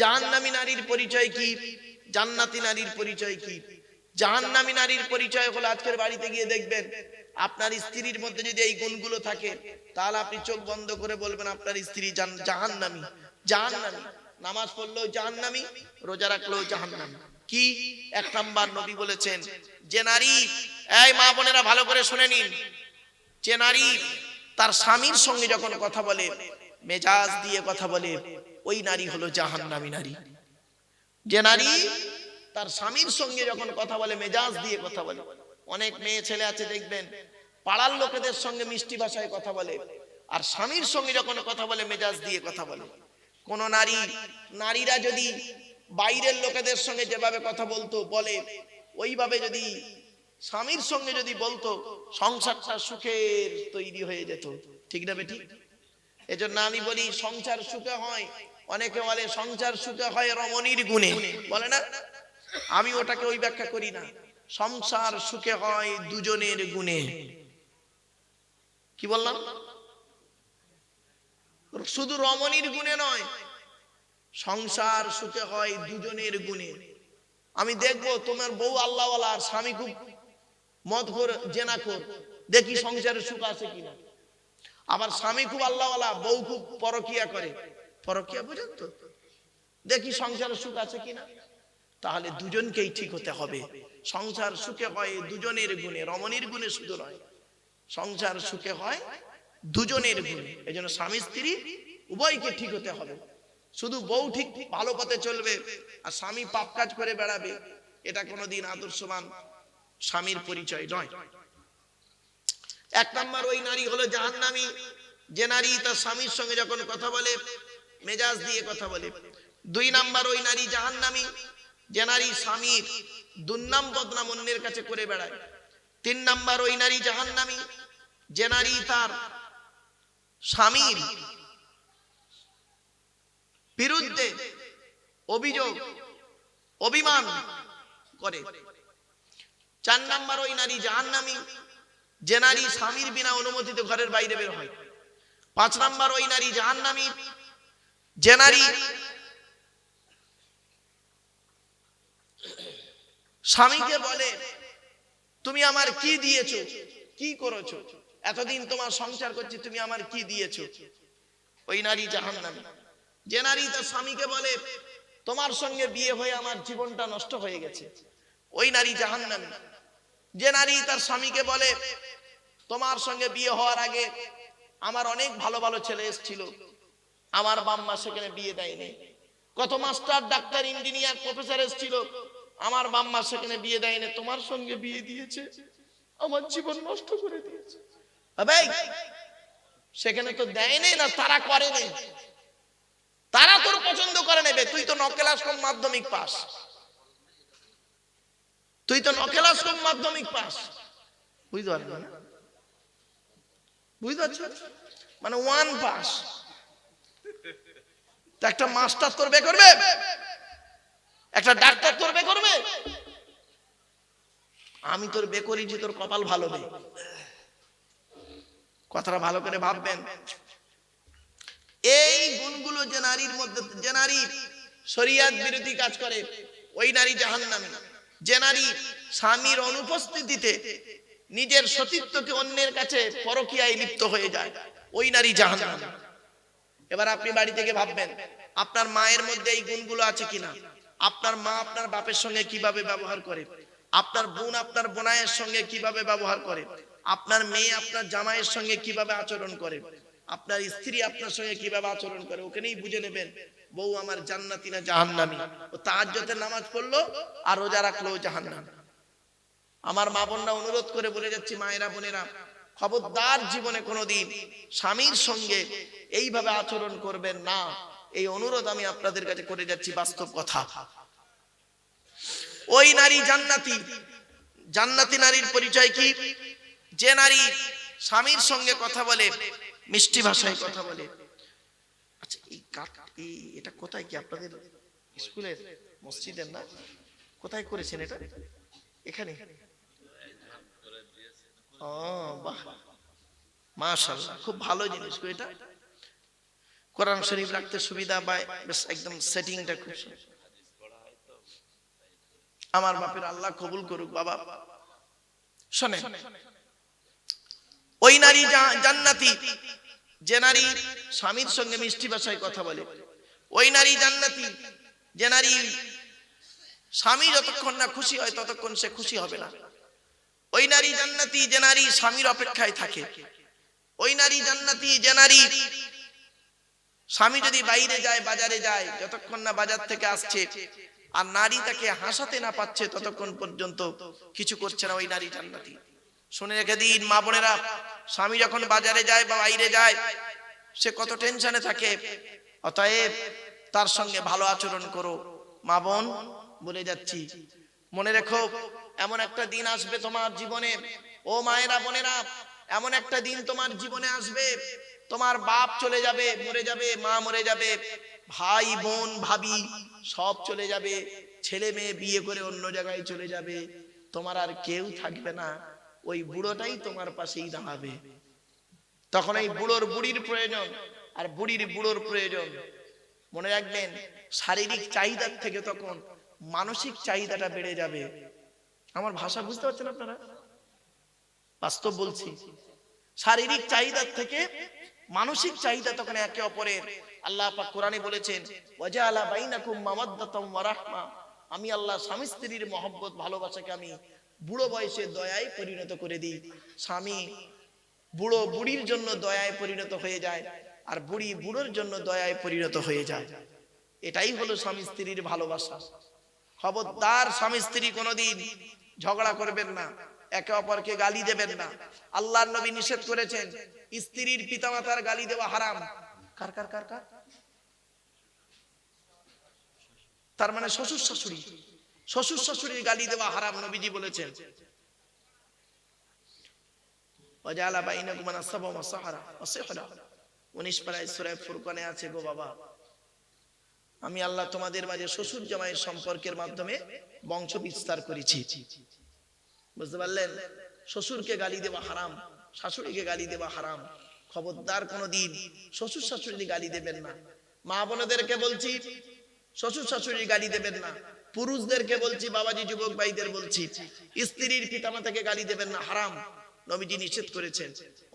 জাহান্নামী নারীর পরিচয় কি? জান্নাতি নারীর পরিচয় কি? জাহান্নামী নারীর পরিচয় হলো আজকের বাড়িতে গিয়ে দেখবেন, আপনার স্ত্রীর মধ্যে যদি এই গুণগুলো থাকে, তাহলে আপনি চোখ বন্ধ করে বলবেন, আপনার স্ত্রী জাহান্নামী জাহান্নামী। নামাজ পড়লেও জাহান্নামী, রোজা রাখলেও জাহান্নামী। কি? এক নাম্বার নবী বলেছেন, যে নারী, এই মা বোনেরা ভালো করে শুনে নিন, যে নারী তার স্বামীর সঙ্গে যখন কথা বলে, মেজাজ দিয়ে কথা বলে ওই নারী হলো জাহান্নামী নারী। যে নারী তার স্বামীর সঙ্গে যখন কথা বলে মেজাজ দিয়ে কথা বলে। অনেক মেয়ে ছেলে আছে দেখবেন পাড়ার লোকেদের সঙ্গে মিষ্টি ভাষায় কথা বলে আর স্বামীর সঙ্গে যখন কথা বলে মেজাজ দিয়ে কথা বলে। কোন নারী নারীরা যদি বাইরের লোকেদের সঙ্গে যেভাবে কথা বলতো বলে ওইভাবে যদি স্বামীর সঙ্গে যদি বলতো সংসারটা সুখের তৈরি হয়ে যেত। ঠিক না বেটি এজন্য আমি বলি সংসার সুখে হয় অনেকে বলে সংসার সুখে হয় রমণীর গুণে। বলে না? আমি ওটাকে ওই ব্যাখ্যা করি না। সংসার সুখে হয় দুজনের গুণে। কি বললাম? শুধু রমণীর গুণে নয়, সংসার সুখে হয় দুজনের গুণে। আমি দেখব তোমার বউ আল্লাহওয়ালা আর স্বামী খুব মদ কর জেনা কর দেখি সংসারে সুখ আছে কিনা। আবার স্বামী খুব আল্লাহওয়ালা, বউ খুব পরকিয়া করে। পরকিয়া বুঝেন তো দেখি সংসারে সুখ আছে কিনা? তাহলে দুজনকেই ঠিক হতে হবে। সংসার সুখে হয় দুজনের গুণে, রমণীর গুণে শুধু নয়। সংসার সুখে হয় দুজনের গুণে। এই জন্য স্বামী স্ত্রী উভয়কে ঠিক হতে হবে। শুধু বউ ঠিক ভালো পথে চলবে আর স্বামী পাপ কাজ করে বেড়াবে, এটা কোনোদিন আদর্শবান স্বামীর পরিচয় নয়। এক নাম্বার ওই নারী হলো জাহান্নামী। যে নারী তার স্বামীর সঙ্গে যখন কথা বলে মেজাজ দিয়ে কথা বলে। দুই নাম্বার ওই নারী জাহান্নামী, যে নারী স্বামীর দুর্নাম বদনাম অন্যের কাছে করে বেড়ায়। তিন নাম্বার ওই নারী জাহান্নামী, যে নারী তার স্বামীর বিরুদ্ধে অভিযোগ, অভিমান করে। চার নাম্বার ওই নারী জাহান্নামী, যে নারী স্বামীর বিনা অনুমতিতে ঘরের বাইরে বের হয়। পাঁচ নাম্বার ওই নারী জাহান জাহান্নামী যে স্বামীকে বলে, তুমি আমার কি দিয়েছ? কি করেছ? এতদিন তোমার সংসার করছি, তুমি আমার কি দিয়েছ? ওই নারী জাহান্নামী। যে নারী তার স্বামীকে বলে, তোমার সঙ্গে বিয়ে হয়ে আমার জীবনটা নষ্ট হয়ে গেছে। ওই নারী জাহান্নামী। যে নারী তার স্বামীকে বলে, তোমার সঙ্গে বিয়ে হওয়ার আগে আমার অনেক ভালো ভালো ছেলে এসেছিল। আমার বাম্মা সেখানে বিয়ে দেয়নি। কত মাস্টার ডাক্তার ইঞ্জিনিয়ার প্রফেসর এসেছিল। আমার বাম্মা সেখানে বিয়ে দেয়নি তোমার সঙ্গে বিয়ে দিয়েছে। আমার জীবন নষ্ট করে দিয়েছে। আবে, সেখানে তো দেয়নি না তারা করেনি। তারা তোর পছন্দ করে নেবে তুই তো নকেলাস কম মাধ্যমিক পাস। তুই তো নকেলাস কম মাধ্যমিক পাস। বুঝতে পারলি না? বুঝতে পারছ? মানে ওয়ান পাস একটা মাস্টার তোর বে করবে। একটা ডাক্তার তোর বে করবে। আমি তোর বে করেছি তোর কপাল ভালো বে। কথাটা ভালো করে ভাববেন। এই গুণগুলো যে নারীর মধ্যে, যে নারী শরিয়াত বিরোধী কাজ করে, ওই নারী জাহান্নামী। যে নারী স্বামীর অনুপস্থিতিতে নিজের সতীত্বকে অন্যের কাছে পরকীয়ায় লিপ্ত হয়ে যায়, ওই নারী জাহান্নামী। এবার আপনি বাড়ি থেকে ভাববেন, আপনার মায়ের মধ্যে এই গুণগুলো আছে কিনা? আপনার মা আপনার বাপের সঙ্গে কীভাবে ব্যবহার করে? আপনার বোন আপনার বোনায়ের সঙ্গে কীভাবে ব্যবহার করে? আপনার মেয়ে আপনার জামাইয়ের সঙ্গে কীভাবে আচরণ করে? আপনার স্ত্রী আপনার সঙ্গে কীভাবে আচরণ করে? ওখানেই বুঝে নেবেন, বউ আমার জান্নাতি না জাহান্নামী। ও তাহাজ্জতের নামাজ পড়ল আর রোজা রাখল জাহান্নামী। আমার মা বোনরা অনুরোধ করে বলে যাচ্ছি, মায়েরা বোনেরা খবরদার জীবনে কোনোদিন স্বামীর সঙ্গে এইভাবে আচরণ করবেন না। এই অনুরোধ আমি আপনাদের কাছে করে যাচ্ছি, বাস্তব কথা। ওই নারী জান্নাতি। জান্নাতি নারীর পরিচয় কি? যে নারী স্বামীর সঙ্গে কথা বলে, মিষ্টি ভাষায় কথা বলে। আচ্ছা এই এই এটা কোথায় কি আপনাদের স্কুলের মসজিদের না? কোথায় করেছেন এটা? এখানে। খুব ভালো জিনিস এটা। কোরআন শরীফ রাখতে সুবিধা পায় একদম সেটিংটা খুব আমার বাপের আল্লাহ কবুল করুক, বাবা। শোনে ওই নারী জান্নাতি, যে নারী স্বামীর সঙ্গে মিষ্টি ভাষায় কথা বলে, ওই নারী জান্নাতি, যে নারী স্বামী যতক্ষণ না খুশি হয় ততক্ষণ সে খুশি হবে না। ওই নারী জান্নাতি যে নারী স্বামীর অপেক্ষায় থাকে। ওই নারী জান্নাতি যে নারী স্বামী যদি বাইরে যায়, বাজারে যায়, যতক্ষণ না বাজার থেকে আসছে, আর নারী তাকে হাসাতে না পাচ্ছে ততক্ষণ পর্যন্ত কিছু করছে না ওই নারী জান্নাতি। শুনে রেখে দিন, মা বোনেরা, স্বামী যখন বাজারে যায় বা বাইরে যায়, সে কত টেনশনে থাকে। অতএব তার সঙ্গে ভালো আচরণ করো। মা বোন, বলে যাচ্ছি। মনে রেখো এমন একটা দিন আসবে তোমার জীবনে। ও মায়েরা, বোনেরা, এমন একটা দিন তোমার জীবনে আসবে। তোমার বাপ চলে যাবে, মরে যাবে, মা মরে যাবে, ভাই, বোন, ভাবি, সব চলে যাবে, ছেলে মেয়ে বিয়ে করে অন্য জায়গায় চলে যাবে। তোমার আর কেউ থাকবে না, ওই বুড়োটাই তোমার পাশেই দাঁড়াবে। তখন এই বুড়োর বুড়ির প্রয়োজন, আর বুড়ির বুড়োর প্রয়োজন। মনে রাখবেন, শারীরিক চাহিদার থেকে তখন মানসিক চাহিদাটা বেড়ে যাবে। আমার ভাষা বুঝতে পারছেন আপনারা? বাস্তব বলছি, শারীরিক চাহিদার থেকে মানসিক চাহিদা তখন একে অপরের। আল্লাহ পাক কোরআনে বলেছেন আমি আল্লাহ স্বামী স্ত্রীর মহব্বত, ভালোবাসাকে আমি বুড়ো বয়সে দয়ায় পরিণত করে দিই। স্বামী বুড়ো বুড়ির জন্য দয়ায় পরিণত হয়ে যায় আর বুড়ি বুড়োর জন্য দয়ায় পরিণত হয়ে যায়। এটাই হলো স্বামী স্ত্রীর ভালোবাসা। খবরদার স্বামী স্ত্রী কোনোদিন ঝগড়া করবেন না, একে অপরকে গালি দেবেন না। আল্লাহর নবী নিষেধ করেছেন, স্ত্রীর পিতামাতার গালি দেওয়া হারাম। কার কার কার কার? তার মানে শ্বশুর শাশুড়ি। শ্বশুর শাশুড়ির গালি দেওয়া হারাম, নবীজি বলেছেন। ওয়াজালা বাইনাকুম আস-সাবা ওয়া সাহারা ওয়া সিহরা 19 পারায় সূরা ফুরকানে আছে গো বাবা। আমি আল্লাহ তোমাদের মাঝে শ্বশুর জামাইয়ের সম্পর্কের মাধ্যমে বংশ বিস্তার করেছি। বুঝতে পারলেন? শ্বশুরকে গালি দেওয়া হারাম, শাশুড়িকে গালি দেওয়া হারাম। খবরদার কোনোদিন শ্বশুর শাশুড়ি গালি দেবেন না। মা বোনদেরকে বলছি, শ্বশুর শাশুড়ি গালি দেবেন না। পুরুষদেরকে বলছি, বাবাজি, যুবক ভাইদের বলছি, স্ত্রীর পিতামাতাকে গালি দেবেন না, হারাম। নবীজি নিষেধ করেছেন।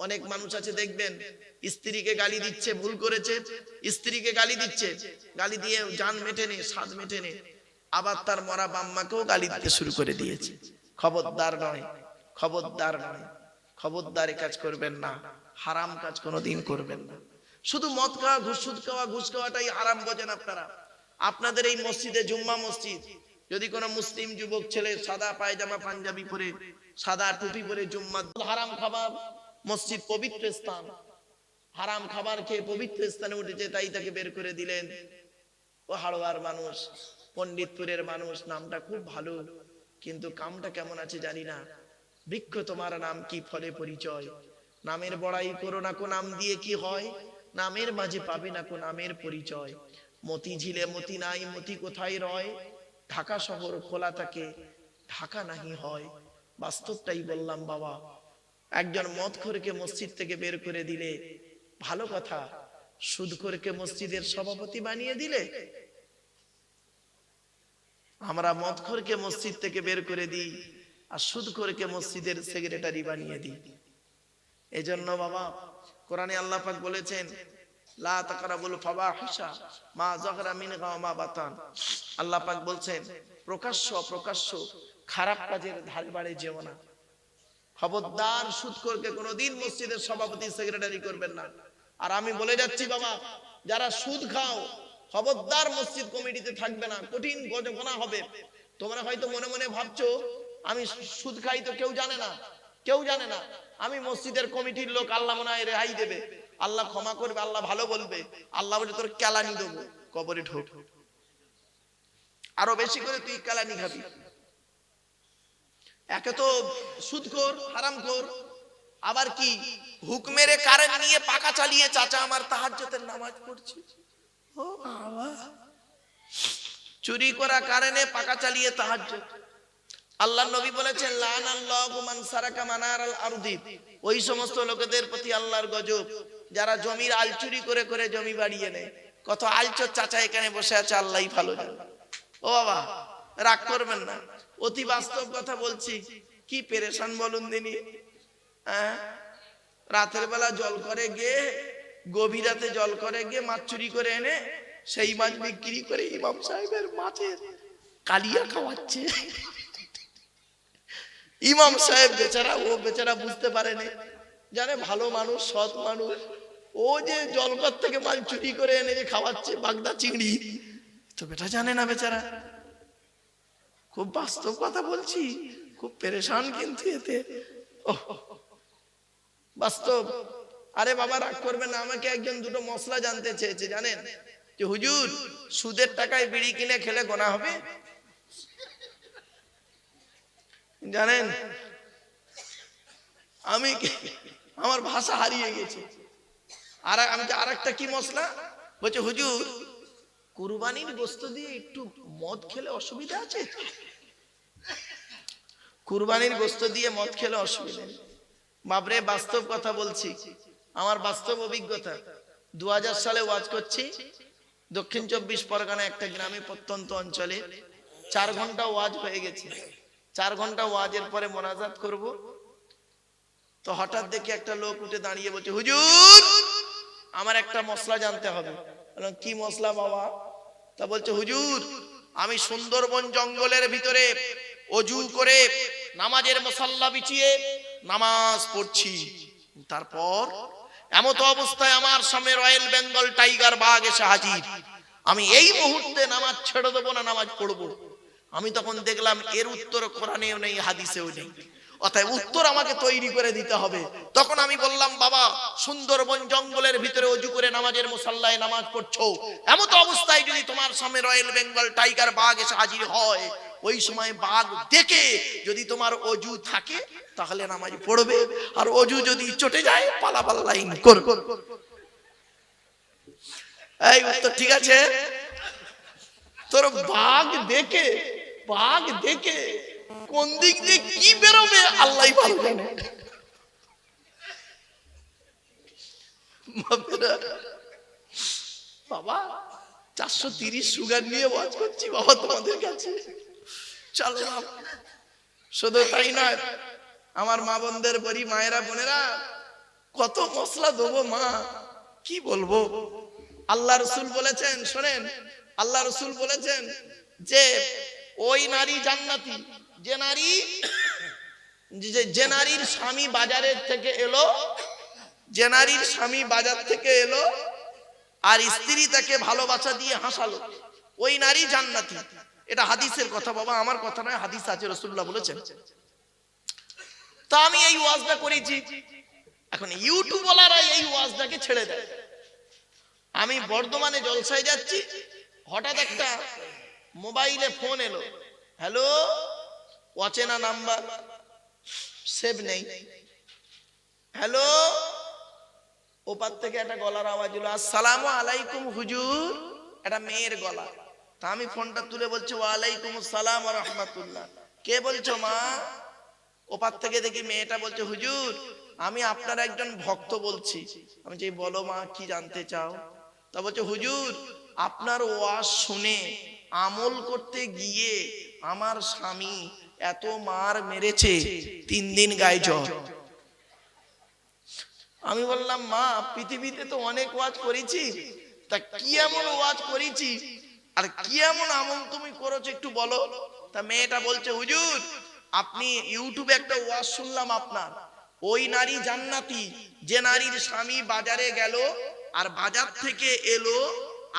অনেক মানুষ আছে, দেখবেন, স্ত্রীকে গালি দিচ্ছে, ভুল করেছে। স্ত্রীকে গালি দিচ্ছে, গালি দিয়ে জান মেটে নে স্বাদ মেটে নে আবার তার মরা বাম্মাকেও গালি দিতে শুরু করে দিয়েছে। খবরদার নয় খবরদার নয়। খবরদার কাজ করবেন না, হারাম কাজ কোনোদিন করবেন না। শুধু মদ খাওয়া, ঘুষ সুদ খাওয়া, ঘুষ খাওয়াটাই হারাম বোঝেন আপনারা। আপনাদের এই মসজিদে জুম্মা মসজিদ, যদি কোনো মুসলিম যুবক ছেলে সাদা পায়জামা পাঞ্জাবি পরে সাদা টুপি পরে জুম্মা হারাম খাবার, মসজিদ পবিত্র স্থান। হারাম খাবার খেয়ে পবিত্র স্থানে উঠেছে, তাই তাকে বের করে দিলেন। ও হাড়োয়ার মানুষ, পণ্ডিতপুরের মানুষ, নামটা খুব ভালো, কিন্তু কামটা কেমন আছে জানি না। বৃক্ষ তোমার নাম কি, ফলে পরিচয়? নামের বড়াই করো না কো, নাম দিয়ে কি হয়? নামের মাঝে পাবে না কো, নামের পরিচয়? মতি ঝিলে মতি নাই, মতি কোথায় রয়? ঢাকা শহর খোলা থাকে, ঢাকা নাহি হয়। বাস্তবটাই বললাম, বাবা। একজন মদখোরকে মসজিদ থেকে বের করে দিলে, ভালো কথা। সুদখোরকে মসজিদের সভাপতি বানিয়ে দিলে। আমরা মদখোরকে মসজিদ থেকে বের করে দিই, আর সুদখোরকে মসজিদের সেক্রেটারি বানিয়ে দিই। এজন্য বাবা, কোরআনে আল্লাহ পাক বলেছেন, লা তাকরাবুল ফাওয়াহিশা মা যাগরা মিনহা ওয়া বাতান। আল্লাহ পাক বলছেন, প্রকাশ্য প্রকাশ্য খারাপ কাজের ধারে বাড়ে যেও না। খবরদার সুদখোরকে কোনোদিন মসজিদের সভাপতি, সেক্রেটারি করবেন না। আর আমি বলে যাচ্ছি, বাবা, যারা সুদ খাও, খবরদার মসজিদ কমিটিতে থাকবে না, কঠিন গোনা হবে। তোমরা হয়তো মনে মনে ভাবছ, আমি সুদ খাই তো কেউ জানে না। কেউ জানে না, আমি মসজিদের কমিটির লোক, আল্লাহ মনে হয় রেহাই দেবে। আল্লাহ ক্ষমা করবে, আল্লাহ ভালো বলবে। আল্লাহ বলে, তোর কেলানি দেবো, কবরে ঢোক। আরও বেশি করে তুই কেলানি খাবি। একে তো সুদখোর, হারামখোর। আবার কি হুক মেরে কারেন্ট নিয়ে পাকা চালিয়ে চাচা আমার তাহাজ্জুদের নামাজ পড়ছে? ও বাবা। চুরি করা কারেন্টে পাকা চালিয়ে তাহাজ্জুদ। আল্লাহ নবী বলেছেন লান মান সারাকা মানার আল আরদি। ওই সমস্ত লোকেদের প্রতি আল্লাহর গজব। যারা জমির আল চুরি করে করে জমি বাড়িয়ে নেয়। কত আলচোর চাচা এখানে বসে আছে আল্লাহ ভালো জানে। ও বাবা, রাগ করবেন না। অতি বাস্তব কথা বলছি। কি পেরেশান বলুন দিনি হ্যাঁ? রাতের বেলা জল করে গিয়ে, গভীর রাতে জল করে গিয়ে মাছ চুরি করে এনে সেই মাছ বিক্রি করে ইমাম সাহেবের মাছের কালিয়া খাওয়াচ্ছে। ইমাম সাহেব বেচারা, ও বেচারা বুঝতে পারেনি। জানে ভালো মানুষ, সৎ মানুষ। ও যে জলকর থেকে মাছ চুরি করে এনে যে খাওয়াচ্ছে, বাগদা চিংড়ি। তো বেটা জানে না বেচারা। খুব বাস্তব কথা বলছি, খুব পেরেশান কিন্তু এতে। বাস্তব। আরে বাবা, রাগ করবে না, আমাকে একজন দুটো মশলা জানতে চেয়েছে, জানেন? যে হুজুর, সুদের টাকায় বিড়ি কিনে খেলে গোনা হবে? জানেন? আমি আমার ভাষা হারিয়ে গেছে। আর আমি আর একটা কি মশলা? বলছে, হুজুর কুরবানির গোস্ত দিয়ে একটু মদ খেলে অসুবিধা আছে? কুরবানির গোস্ত দিয়ে মদ খেলে অসুবিধা বাবরে বাস্তব কথা বলছি। আমার বাস্তব অভিজ্ঞতা। দু হাজার সালে ওয়াজ করছি। দক্ষিণ চব্বিশ পরগনা একটা গ্রামে প্রত্যন্ত অঞ্চলে চার ঘণ্টা ওয়াজ হয়ে গেছে। চার ঘণ্টা ওয়াজের পরে মোনাজাত করব। তো হঠাৎ দেখি একটা লোক উঠে দাঁড়িয়ে বলছে, হুজুর, আমার একটা মশলা জানতে হবে। কি মশলা বাবা? তা বলছে, হুজুর, আমি সুন্দরবন জঙ্গলের ভিতরে অজু করে নামাজের মশাল্লা বিছিয়ে নামাজ পড়ছি। তারপর এমত অবস্থায় আমার সামনে রয়্যাল বেঙ্গল টাইগার বাঘ এসে হাজির। আমি এই মুহূর্তে নামাজ ছেড়ে দেবো না, নামাজ পড়ব? আমি তখন দেখলাম এর উত্তর কোরআনেও নেই, হাদিসেও নেই। অতএব উত্তর আমাকে তৈরি করে দিতে হবে। তখন আমি বললাম, বাবা, সুন্দরবন জঙ্গলের ভিতরে অজু করে নামাজের মুসাল্লায় নামাজ পড়ছো। এমত অবস্থায় যদি তোমার সামনে রয়্যাল বেঙ্গল টাইগার বাঘ এসে হাজির হয়, ওই সময় বাঘ দেখে যদি তোমার অজু থাকে, তাহলে নামাজ পড়বে। আর অজু যদি চটে যায় পালাপাল লাইন করবে। এই উত্তর ঠিক আছে? তোর বাঘ দেখে বাঘ দেখে কোন দিক দিয়ে কি বেরোবে? আল্লাহ ভালো জানে। বাবা, চারশো তিরিশ সুগার নিয়ে ওয়াজ করছি, বাবা তোমাদের কাছে। চলো, শুধু তাই নয়, আমার মা বোনদের বলি মায়েরা বোনেরা, কত মশলা দেবো মা, কি বলব? আল্লাহ রসুল বলেছেন, শোনেন, আল্লাহ রসুল বলেছেন যে ওই নারী জান্নাতি যে নারী, যে নারীর স্বামী বাজারের থেকে এলো, যে নারীর স্বামী বাজার থেকে এলো, আর স্ত্রী তাকে ভালোবাসা দিয়ে হাসালো। ওই নারী জান্নাতি। এটা হাদিসের কথা বাবা, আমার কথা নয়, হাদিস আছে রসুল্লাহ বলেছেন। তা আমি এই ওয়াজটা করেছি। এখন ইউটিউবওয়ালারা এই ওয়াজটাকে ছেড়ে দেয়। আমি বর্ধমানে জলসায় যাচ্ছি, হঠাৎ একটা মোবাইলে ফোন এলো। হ্যালো? অচেনা নাম্বার সেভ নেই। হ্যালো ওপার থেকে একটা গলার আওয়াজ হলো আসসালামু আলাইকুম হুজুর। একটা মেয়ের গলা। তা আমি ফোনটা তুলে বলছি, ওয়ালাইকুম ওয়া রাহমাতুল্লাহ। কে বলছো মা? ওপার থেকে দেখি মেয়েটা বলছে, হুজুর, আমি আপনার একজন ভক্ত বলছি। আমি যে, বলো মা, কি জানতে চাও? তা বলছে, হুজুর, আপনার ওয়াজ শুনে আমল করতে গিয়ে আমার স্বামী এত মার মেরেছে, তিন দিন গায়ে জ্বর। আমি বললাম, মা, পৃথিবীতে তো অনেক ওয়াজ করেছি, তা কি এমন ওয়াজ করেছি? আর কি এমন আমল তুমি করেছ একটু বলো? তা মেয়েটা বলছে, হুজুর, আপনি ইউটিউবে একটা ওয়াজ শুনলাম আপনার। ওই নারী জান্নাতি, যে নারীর স্বামী বাজারে গেল আর বাজার থেকে এলো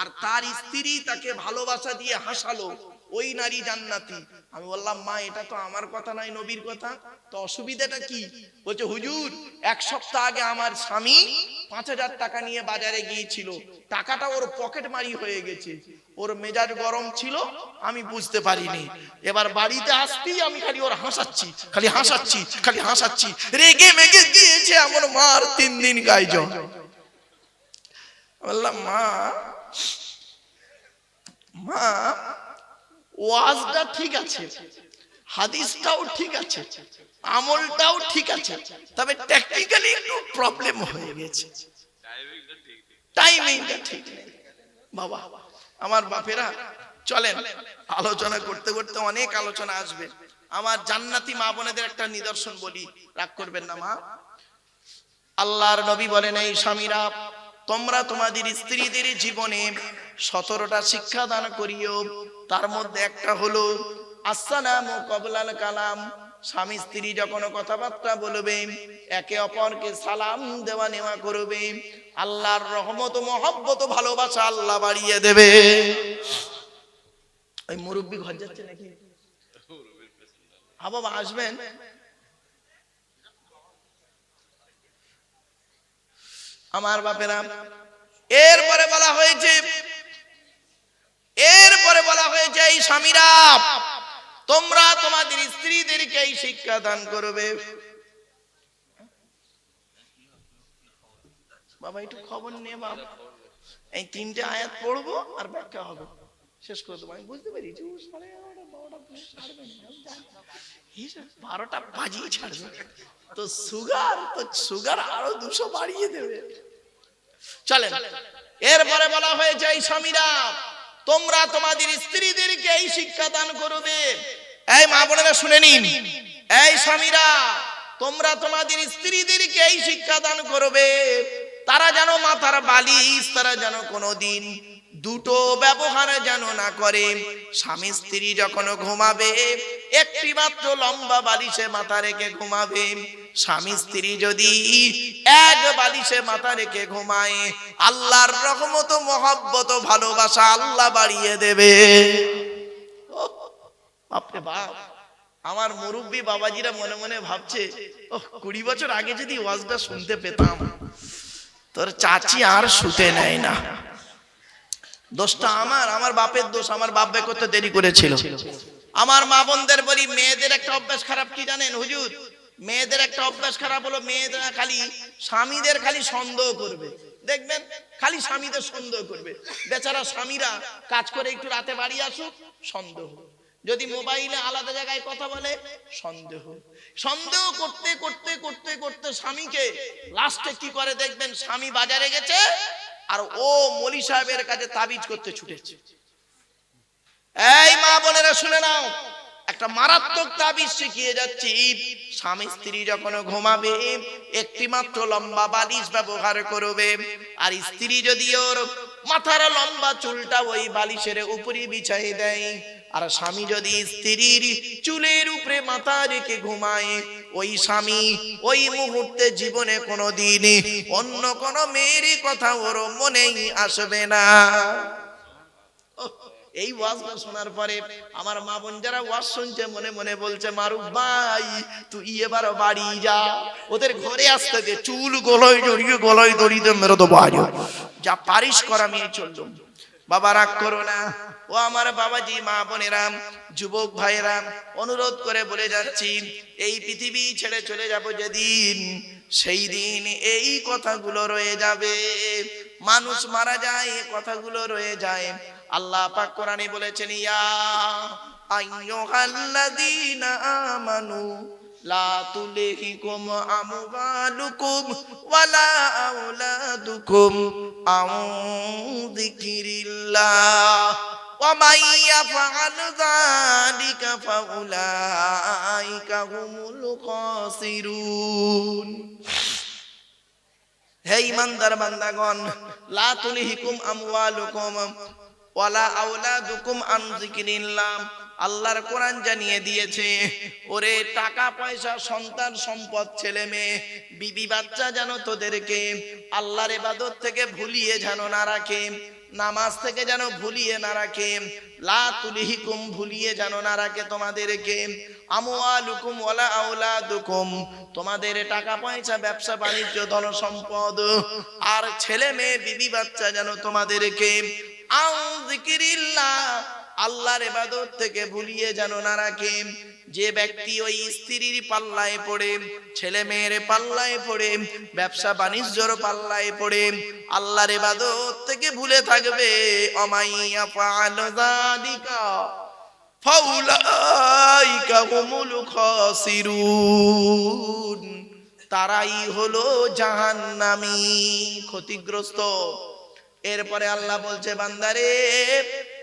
আর তার স্ত্রী তাকে ভালোবাসা দিয়ে হাসালো। ওই নারী জান্নাতি। আমি বললাম, মা, এটা তো আমার কথা নয়, নবীর কথা। তো অসুবিধাটা কি? বলছে, হুজুর, এক সপ্তাহ আগে আমার স্বামী পাঁচ হাজার টাকা নিয়ে বাজারে গিয়েছিল। টাকাটা ওর পকেট মারি হয়ে গেছে। ওর মেজাজ গরম ছিল, আমি বুঝতে পারিনি। এবার বাড়িতে আসতেই আমি খালি ওর হাসাচ্ছি, খালি হাসাচ্ছি খালি হাসাচ্ছি। রেগে মেগে গিয়েছে এমন মার তিন দিন জ্বর বললাম, মা মা ওয়াজটা ঠিক আছে, হাদিসটাও ঠিক আছে, আমলটাও ঠিক আছে, তবে টেকনিক্যালি একটু প্রবলেম হয়ে গেছে। টাইমিংটা ঠিক নেই। বাবা, আমার বাপেরা, চলেন, আলোচনা করতে করতে অনেক আলোচনা আসবে। আমার জান্নাতি মা বোনেদের একটা নিদর্শন বলি, রাগ করবেন না মা। আল্লাহর নবী বলেন, এই স্বামীরা, তোমরা তোমাদের স্ত্রীদের জীবনে সতেরোটা শিক্ষা দান করিও। তার মধ্যে একটা হলো, আসসালাম ও কবলাল কালাম। স্বামী স্ত্রী যখন কথাবার্তা বলবে, একে অপরকে সালাম দেওয়া নেওয়া করবে। আল্লাহর রহমত মহব্বত ভালোবাসা আল্লাহ বাড়িয়ে দেবে। ওই মুরব্বী ঘর যাচ্ছে নাকি? হ্যাঁ বাবা, আসবেন। আমার বাপেরা, এরপরে বলা হয়েছে এরপরে বলা হয়েছে এই স্বামীরা তোমরা তোমাদের স্ত্রীদেরকে এই শিক্ষা দান করবে। বাবা একটু খবর নিয়ে বাবা এই তিনটে আয়াত পড়ব আর ব্যাখ্যা হবে। শেষ করে দেবো। আমি বুঝতে পারি যে সাড়ে এগারোটা না। বারোটা বাজিয়ে ছাড়বে। তো সুগার তো সুগার আরও দুশো বাড়িয়ে দেবে। চলে এরপরে বলা হয়েছে এই স্বামীরা তোমরা তোমাদের স্ত্রীদেরকে এই শিক্ষা দান করবে। এই মা বোনেরা শুনে নিন। এই স্বামীরা, তোমরা তোমাদের স্ত্রীদেরকে এই শিক্ষা দান করবে। তারা যেন মাথার বালিশ, তারা যেন কোনোদিন দুটো ব্যবহার যেন না করে। স্বামী স্ত্রী যখন ঘুমাবে, একটি মাত্র লম্বা বালিশে মাথা রেখে ঘুমাবে। স্বামী স্ত্রী যদি এক বালিশে মাথা রেখে ঘুমায়, আল্লাহর রহমত মহব্বত ভালোবাসা আল্লাহ বাড়িয়ে দেবে। বাপরে বাপ। আমার মুরব্বী বাবাজিরা মনে মনে ভাবছে ও কুড়ি বছর আগে যদি ওয়াজটা শুনতে পেতাম, তোর চাচি আর শুতে নেয় না। দোষটা আমার আমার বাপের দোষ, আমার বাপ বে করতে দেরি করেছিল। আমার মা বোনদের বলি, মেয়েদের একটা অভ্যাস খারাপ, কি জানেন হুজুর? মেয়েদের একটা অভ্যাস খারাপ হলো মেয়েদের খালি স্বামীদের খালি সন্দেহ করবে। দেখবেন, খালি স্বামীদের সন্দেহ করবে। বেচারা স্বামীরা কাজ করে একটু রাতে বাড়ি আসুক, সন্দেহ। যদি মোবাইলে আলাদা জায়গায় কথা বলে, সন্দেহ। সন্দেহ করতে করতে করতে করতে স্বামীকে লাস্টে কি করে দেখবেন? স্বামী বাজারে গেছে আর ও মলি সাহেবের কাছে তাবিজ করতে ছুটেছে। এই মা বোনেরা শুনে নাও একটা মারাত্মক তাবিজ শিখিয়ে যাচ্ছি। স্বামী স্ত্রী যখন ঘুমাবে একটি মাত্র লম্বা বালিশ ব্যবহার করবে। আর স্ত্রী যদি ওর মাথার লম্বা চুলটা ওই বালিশের উপরে বিছাই দেয় আর স্বামী যদি স্ত্রীর চুলের উপরে মাথা রেখে ঘুমায়, ওই স্বামী ওই মুহূর্তে জীবনে কোনো দিন অন্য কোনো মেয়ের কথা ওর মনেই আসবে না। এই ওয়াজটা শোনার পরে আমার মা বোন যারা ওয়াজ শুনছে, মনে মনে বলছে, মারুফ ভাই, তুই এবার বাড়ি যা। ওদের ঘরে আসতে দে, চুল গলায় জড়িয়ে গলায় দড়িতে মেরে তো বাড়ি যা পারিস করা মেয়ে চলল বাবা, রাগ করো না। ও আমার বাবাজি, মা বোনেরা, যুবক ভাইয়েরা, অনুরোধ করে বলে যাচ্ছি, এই পৃথিবী ছেড়ে চলে যাব যেদিন, সেই দিন এই কথাগুলো রয়ে যাবে। মানুষ মারা যায়, এই কথাগুলো রয়ে যায়। আল্লাহ পাক কোরআনে বলেছেন, ইয়া আইয়ুহাল্লাযীনা আমানু লা তুলহিকুম আমওয়ালুকুম ওয়ালা আওলাদুকুম আন যিকিরিল্লাহ। ومن يفعل ذلك فأولئك هم الخاسرون হে ইমানদার বান্দাগণ লা তুলহিকুম আমওয়ালুকুম ওয়ালা আওলাদুকুম আন যিকরিল্লাহ আল্লাহর কোরআন জানিয়ে দিয়েছে ওরে টাকা পয়সা সন্তান সম্পদ ছেলে মেয়ে বিবি বাচ্চা যেন তোদেরকে আল্লাহর ইবাদত থেকে ভুলিয়ে যেন না রাখে নামাজ থেকে যেন ভুলিয়ে না রাখে। লা ভুলিয়ে যেন না রাখে তোমাদেরকে। আমওয়ালুকুম তোমাদের টাকা পয়সা ব্যবসা, বাণিজ্য ধন সম্পদ আর ছেলে মেয়ে, বিবি বাচ্চা যেন তোমাদেরকে। আউ আল্লাহর ইবাদত থেকে ভুলিয়ে যেন না রাখে যে ব্যক্তি ওই স্ত্রীর পাল্লায় পড়ে, ছেলে মেয়ের পাল্লায় পড়ে, ব্যবসা বাণিজ্যর পাল্লায় পড়ে, আল্লাহর ইবাদত থেকে ভুলে থাকবে। অমাইয়া ফাআল যালিকা, ফাউলাইকা হুমুল খাসিরুন। তারাই হলো জাহান্নামী, ক্ষতিগ্রস্ত। এরপরে আল্লাহ বলছে, বান্দারে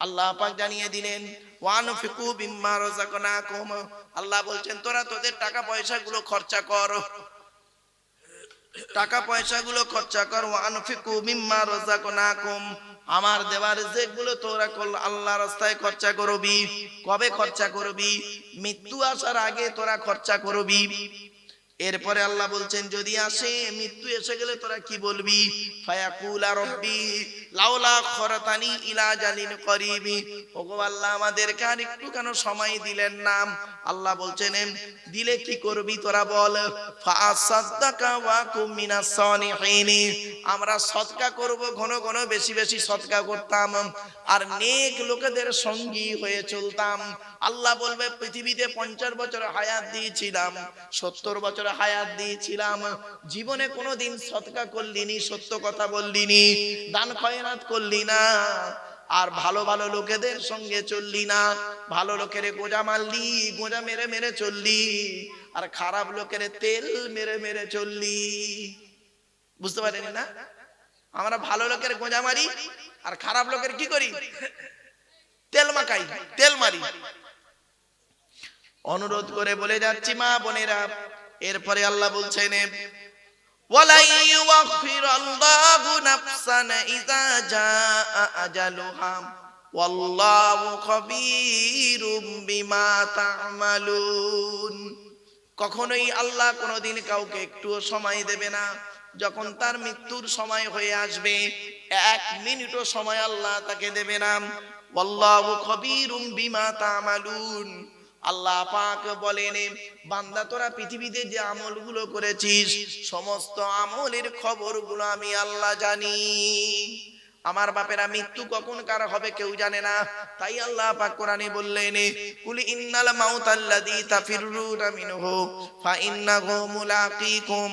আল্লাহ পাক জানিয়ে দিলেন, ওয়ানফিকু বিম্মা রাযাকনাকুম। আল্লাহ বলছেন, তোরা তোদের টাকা পয়সাগুলো খরচা কর। টাকা পয়সাগুলো খরচা কর, ওয়ানফিকু মিম্মা রাযাকনাকুম। আমার দেওয়ার যেগুলো তোরা আল্লাহ রাস্তায় খরচা করবি। কবে খরচা করবি? মৃত্যু আসার আগে তোরা খরচা করবি। এরপরে আল্লাহ বলছেন, যদি আসে মৃত্যু এসে গেলে তোরা কি বলবি? ফায়াকুলা রব্বি লাউলা খরতানি ইলা জালিন করিবি। ওগো আল্লাহ, আমাদেরকে আর একটু কেন সময় দিলেন না? আল্লাহ বলছেন দিলে কি করবি তোরা বল? ফাসাদদাকা ওয়া কুম মিনাস সালিহিন আমরা সদকা করব, ঘন ঘন বেশি বেশি সদকা করতাম। আর নেক লোকেদের সঙ্গী হয়ে চলতাম। আল্লাহ বলবে, পৃথিবীতে পঞ্চাশ বছর হায়াত দিয়েছিলাম, সত্তর বছর হায়াত দিয়েছিলাম। জীবনে কোনোদিন সৎকা করলিনি, সত্য কথা বললিনি। দান খয়রাত করলি না, আর ভালো ভালো লোকেদের সঙ্গে চললি না, ভালো লোকের গোজা মারলি, গোজা মেরে মেরে চললি, আর খারাপ লোকের তেল মেরে মেরে চললি। বুঝতে পারেনি না? আমরা ভালো লোকের গোজা মারি, আর খারাপ লোকের কি করি? তেল মাখাই, তেল মারি। অনুরোধ করে বলে যাচ্ছি মা বোনেরা, এরপরে আল্লাহ বলছেন ওয়ালাই ইউখির আল্লাহু নাফসান ইযা জাআ আজালুহা। ওয়াল্লাহু খবীরুম বিমা তা'মালুন। কখনোই আল্লাহ কোনোদিন কাউকে একটুও সময় দেবে না। যখন তার মৃত্যুর সময় হয়ে আসবে এক মিনিটও সময় আল্লাহ তাকে দেবে না। ওয়াল্লাহু খবীরুম বিমা তা'মালুন। আল্লাহ পাক বলেন, বান্দা তোরা পৃথিবীতে যে আমলগুলো করেছিস, সমস্ত আমলের খবরগুলো আমি আল্লাহ জানি। আমার বাপেরা মৃত্যু কখন কার হবে কেউ জানে না। তাই আল্লাহ পাক কোরআনে বললেন, কুল ইন্নাল মাউতাল্লাযী তাফিররুনা মিনহু, ফা ইন্নাহু মুলাকীকুম,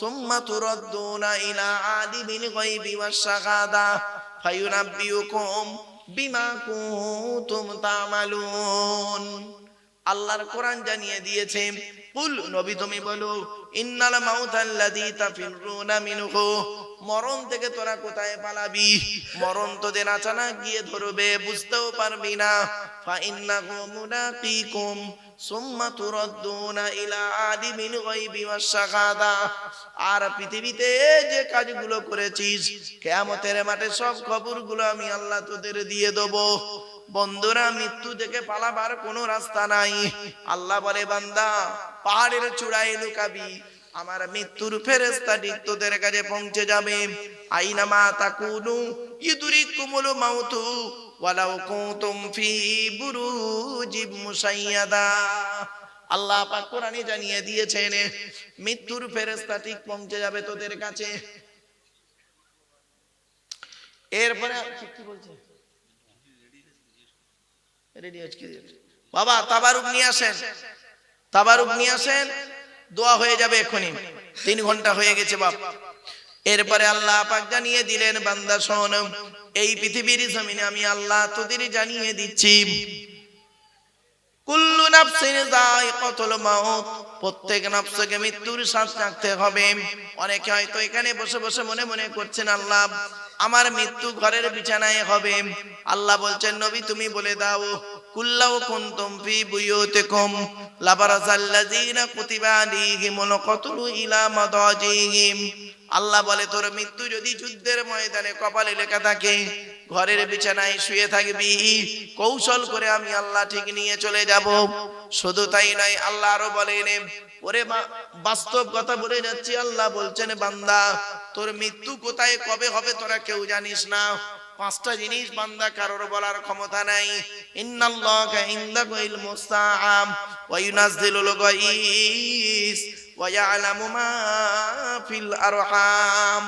সুম্মা তুরাদ্দুনা ইলা আলিমিল গায়বি ওয়াশ শাহাদা, ফায়ুনাব্বিউকুম বিমা কুনতুম তা'মালুন। আল্লাহর কোরআন জানিয়ে দিয়েছে, কুল নবী তুমি বলো, ইন্নাল মাউতাল্লাযী তাফিররুনা মিনহু মরণ থেকে তোরা কোথায় পালাবি? মরণ তো তোদের আচানক গিয়ে ধরবে, বুঝতেও পারবি না। ফা ইন্নাহু মুলাকীকুম সুম্মা তুরাদ্দুনা ইলা আলিমিল গায়বি ওয়াশ শাহাদা আর পৃথিবীতে যে কাজগুলো করেছিস, কিয়ামতের মাঠে সব খবরগুলো আমি আল্লাহ তোদের দিয়ে দেবো। বন্ধুরা, মৃত্যু থেকে পালাবার কোনো রাস্তা নাই। আল্লাহ বলে, বান্দা, পাহাড়ের চূড়ায় লুকাবি, আমার মৃত্যুর ফেরেস্তাটি তোদের কাছে পৌঁছে যাবে। আইনা মা তাকুনু ইদুরিকুমুল মাউতু ওয়ালাউ কুনতুম ফি বুরুজিম মুসাইয়াদা। আল্লাহ পাক কোরআনে জানিয়ে দিয়েছেন, মৃত্যুর ফেরেশতা ঠিক পৌঁছে যাবে তোদের কাছে। এরপরে কি বলছে? বাবা, তাবারুক নিয়ে আসেন। তাবারুক নিয়ে আসেন, দোয়া হয়ে যাবে এক্ষুনি তিন ঘণ্টা হয়ে গেছে বাপ। এরপরে আল্লাহ পাক জানিয়ে দিলেন, বান্দা, শোন, এই পৃথিবীর জমিনে আমি আল্লাহ তোদের জানিয়ে দিচ্ছি, কুল্লু নাফসিন যায়িকাতুল মাউত। প্রত্যেক নফসকে মৃত্যুর শ্বাস রাখতে হবে। অনেকে হয়তো এখানে বসে বসে মনে মনে করছেন, আল্লাহ আমার মৃত্যু ঘরের বিছানায় হবে। আল্লাহ বলছেন, নবী তুমি বলে দাও কুল্লাও কুনতুম ফি বুয়ুতিকুম, লাবারাজাল্লাযিনা কুতিবা আলাইহিমুল কতলু ইলা মাদাজিহিম। আল্লাহ বলে, তোর মৃত্যু যদি যুদ্ধের ময়দানে কপালে লেখা থাকে, ঘরের বিছানায় শুয়ে থাকবি, কৌশল করে আমি আল্লাহ ঠিক নিয়ে চলে যাব। শুধু তাই নয়, আল্লাহ আরও বলেন ওরে বাস্তব কথা বলে যাচ্ছি, আল্লাহ বলছেন, বান্দা, তোর মৃত্যু কোথায়, কবে হবে তোরা কেউ জানিস না। পাঁচটা জিনিস বান্দা, কারোর বলার ক্ষমতা নাই। ইন্নাল্লাহা ইনদাহু ইলমুস সাআম, ওয়া ইউনাজ্জিলুল গায়স ওয়া ইয়ালামু মা ফিল আরহাম।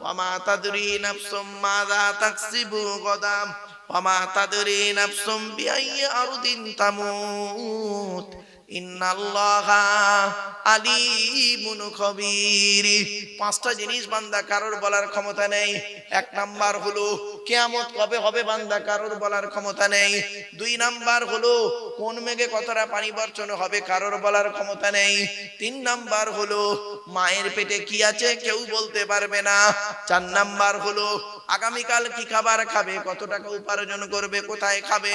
ওয়া মা তাদরি নাফসুম, মাযা তাকসিবু গাদাম। ওয়া মা তাদরি নাফসুম বিআইয়ি আরদিন তামুত। পাঁচটা জিনিস বান্দা কারোর বলার ক্ষমতা নেই। এক নাম্বার হলো, কেয়ামত কবে হবে বান্দা কারোর বলার ক্ষমতা নেই। দুই নাম্বার হলো কোন মেঘে কতটা পানি বর্ষণ হবে কারোর বলার ক্ষমতা নেই। তিন নাম্বার হলো, মায়ের পেটে কি আছে কেউ বলতে পারবে না। চার নাম্বার হলো, আগামীকাল কি খাবার খাবে, কত টাকা উপার্জন করবে, কোথায় খাবে,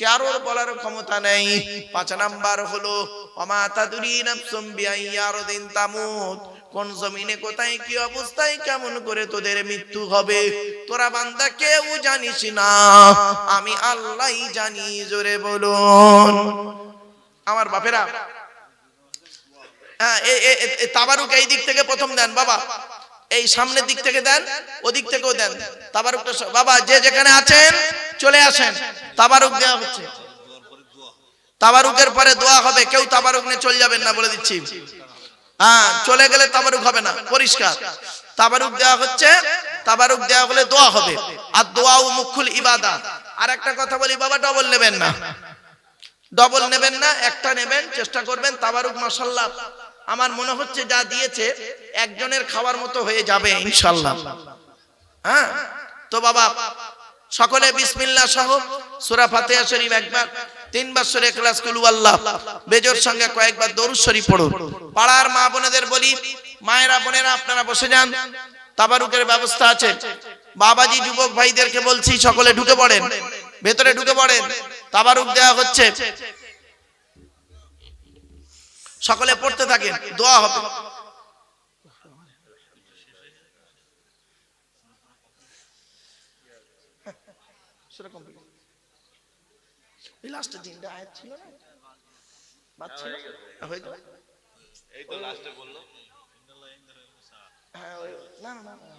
কারোর বলার ক্ষমতা নেই। পাঁচ নাম্বার হলো অমা তাদুরি নাফসুম বিআইয়ারদিন তামুত। কোন জমিনে কোথায় কি অবস্থায় কেমন করে তোদের মৃত্যু হবে? তোরা বান্দা, কেউ জানিস না। আমি আল্লাহই জানি, জোরে বলুন। আমার বাপেরা হ্যাঁ তাবারুক এই দিক থেকে প্রথম দেন, বাবা। এই সামনের দিক থেকে দেন, ওদিক থেকেও দেন। তাবারুকটা বাবা, যে যেখানে আছেন, চলে আসেন। তাবারুক দেওয়া হচ্ছে। তাবারুকের পরে দোয়া হবে। কেউ তাবারুক নিয়ে চলে যাবেন না বলে দিচ্ছি। হ্যাঁ চলে গেলে তাবারুক হবে না, পরিষ্কার। তাবারুক দেওয়া হচ্ছে, তাবারুক দেওয়া হলে দোয়া হবে। আর দোয়া ও মুখুল ইবাদা। আর একটা কথা বলি, বাবা ডবল নেবেন না। ডবল নেবেন না, একটা নেবেন, চেষ্টা করবেন, তাবারুক মাসাল্লাহ আমার মনে হচ্ছে যা দিয়েছে, একজনের খাওয়ার মতো হয়ে যাবে ইনশাল্লাহ হ্যাঁ তো বাবা সকলে বিসমিল্লাহ সহ সূরা ফাতিহা শরীফ একবার, তিনবার সূরা ইখলাস কুল আল্লাহ। বেজোর সঙ্গে কয়েকবার দরুদ শরীফ পড়ুন। পাড়ার মা বোনেদের বলি, মায়েরা বোনেরা আপনারা বসে যান। তাবারুকের ব্যবস্থা আছে। বাবাজি, যুবক ভাইদেরকে বলছি, সকলে ঢুকে পড়েন। ভেতরে ঢুকে পড়েন। তাবারুক দেওয়া হচ্ছে। সকলে পড়তে থাকেন। দোয়া হবে। সেরকম এই লাস্টের দিনটা আয়াত ছিল না? বাচ্চা হয়ে যাবে এই তো লাস্টে বলল। হ্যাঁ না না না।